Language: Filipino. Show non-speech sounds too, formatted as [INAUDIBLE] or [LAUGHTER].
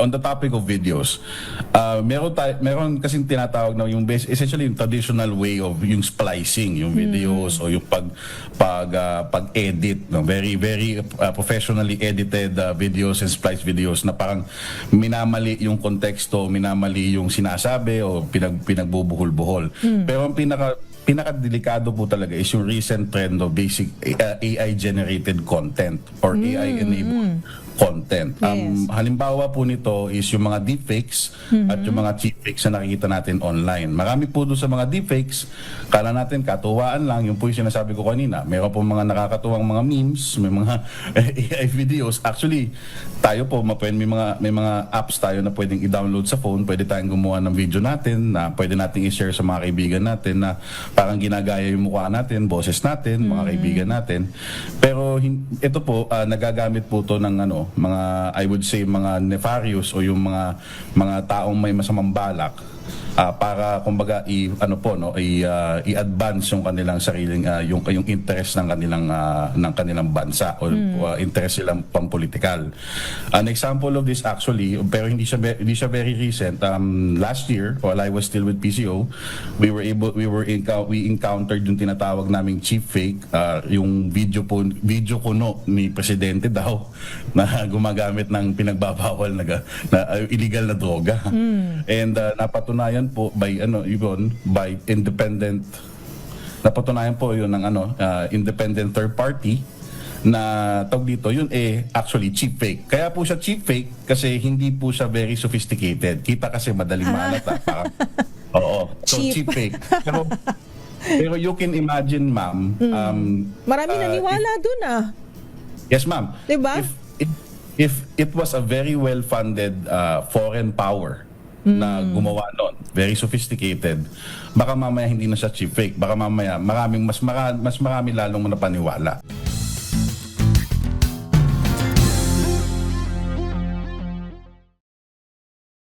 on the topic of videos, uh, meron tayo, meron kasing tinatawag na yung base, essentially yung traditional way of yung splicing, yung videos o yung pag pag uh, pag-edit, no? very very uh, professionally edited uh, videos and splice videos na parang minamali yung konteksto, minamali yung sinasabi o pinag pinagbubuhol-buhol. Pero ang pinaka pinaka-delikado po talaga is yung recent trend of basic uh, AI generated content or AI enabled content. Um, halimbawa po nito is yung mga deepfakes at yung mga cheapfakes na nakikita natin online. Marami po doon sa mga deepfakes, kala natin katuwaan lang, yung po yung sinasabi ko kanina. Meron po mga nakakatuwang mga memes, may mga [LAUGHS] AI videos. Actually, tayo po, ma- may mga, may mga apps tayo na pwedeng i-download sa phone, pwede tayong gumawa ng video natin, na pwede nating i-share sa mga kaibigan natin na parang ginagaya yung mukha natin, boses natin, mga kaibigan natin. Pero ito po, ah, nagagamit po to ng ano, mga, I would say, mga nefarious o yung mga, mga taong may masamang balak ah, para kumbaga i ano po no i ah, i-advance yung kanilang sariling ah, yung yung interest ng kanilang ah, ng kanilang bansa o ah, interest silang pampolitikal. An example of this actually pero hindi siya hindi siya very recent um, last year while I was still with PCO we were able we were encou- we encountered yung tinatawag naming cheap fake ah, yung video po video kuno ni presidente [LAUGHS] daw na gumagamit ng pinagbabawal na, na ah, illegal na droga. And uh, napatunayan po by ano yun by independent napatunayan po yun ng ano uh, independent third party na tawag dito yun eh actually cheap fake. Kaya po siya cheap fake kasi hindi po siya very sophisticated. Kita kasi madaling malata. Parang, oo. So Cheap. cheap fake. Pero, pero you can imagine ma'am um, Marami uh, naniwala dun ah. Yes, ma'am. Diba? If, if, if it was a very well-funded uh, foreign power na gumawa nun, very sophisticated, baka mamaya hindi na siya cheap fake. Baka mamaya maraming mas, mara, mas marami lalong napaniwala.